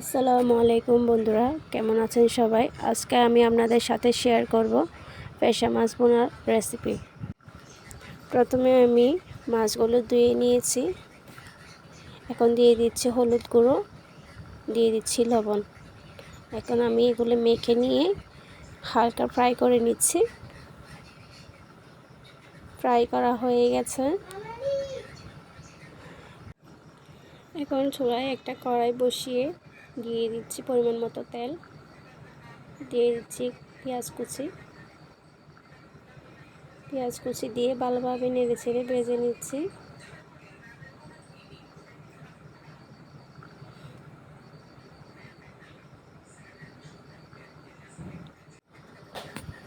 আসসালামু আলাইকুম বন্ধুরা, কেমন আছেন সবাই? আজকে আমি আপনাদের সাথে শেয়ার করব পেশা মাছ বোনার রেসিপি প্রথমে আমি মাছগুলো ধুয়ে নিয়েছি। এখন দিয়ে দিচ্ছি হলুদ গুঁড়ো, দিয়ে দিচ্ছি লবণ। এখন আমি এগুলো মেখে নিয়ে হালকা ফ্রাই করে নিচ্ছি। ফ্রাই করা হয়ে গেছে। এখন চুলায় একটা কড়াই বসিয়ে দিয়ে দিচ্ছি পরিমাণ মতো তেল। দিয়ে দিচ্ছি পেঁয়াজ কুচি। পেঁয়াজ কুচি দিয়ে ভালোভাবে নেড়ে ছেড়ে ভেজে নিচ্ছি।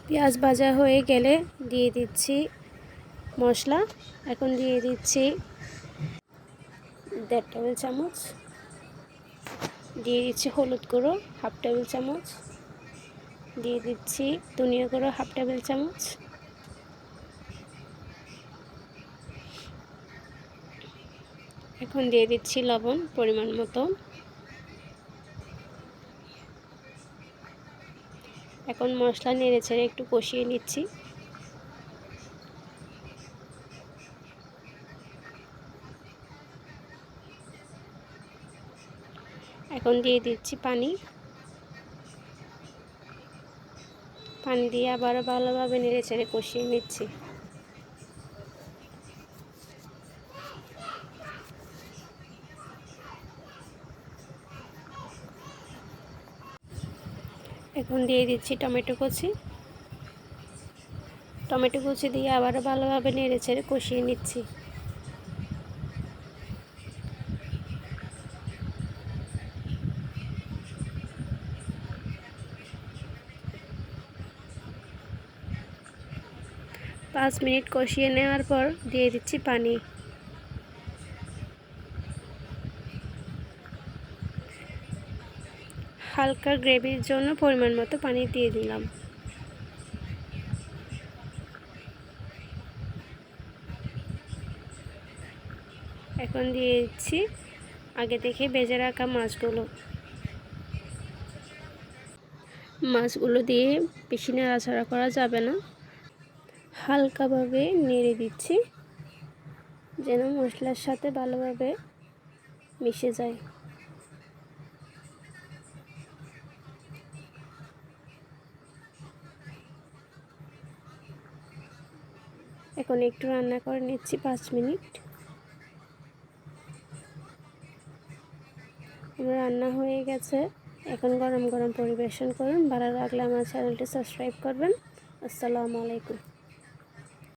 পেঁয়াজ ভাজা হয়ে গেলে দিয়ে দিচ্ছি মশলা। এখন দিয়ে দিচ্ছি দেড় টেবিল চামচ দিয়ে দিচ্ছি হলুদ গুঁড়ো, হাফ টেবিল চামচ। দিয়ে দিচ্ছি ধনিয়া গুঁড়ো, হাফ টেবিল চামচ। এখন দিয়ে দিচ্ছি লবণ পরিমাণ মতো। এখন মশলা নেড়ে ছেড়ে একটু কষিয়ে নিচ্ছি। এখন দিয়ে দিচ্ছি পানি। পানি দিয়ে আবারও ভালোভাবে নেড়ে ছেড়ে কষিয়ে নিচ্ছি। এখন দিয়ে দিচ্ছি টমেটো কুচি। টমেটো কুচি দিয়ে আবারও ভালোভাবে নেড়ে ছেড়ে কষিয়ে নিচ্ছি। পাঁচ মিনিট কষিয়ে নেওয়ার পর দিয়ে দিচ্ছি পানি। হালকা গ্রেভির জন্য পরিমাণ মতো পানি দিয়ে দিলাম। এখন দিয়ে দিচ্ছি আগে থেকে বেজে রাখা মাছগুলো। মাছগুলো দিয়ে বেশি নাড়াচাড়া করা যাবে না। হালকাভাবে নেড়ে দিচ্ছি, যেন মশলার সাথে ভালোভাবে মিশে যায়। এখন একটু রান্না করে নিচ্ছি পাঁচ মিনিট। আমার রান্না হয়ে গেছে। এখন গরম গরম পরিবেশন করুন। ভালো লাগলে আমার চ্যানেলটি সাবস্ক্রাইব করবেন। আসসালামু আলাইকুম।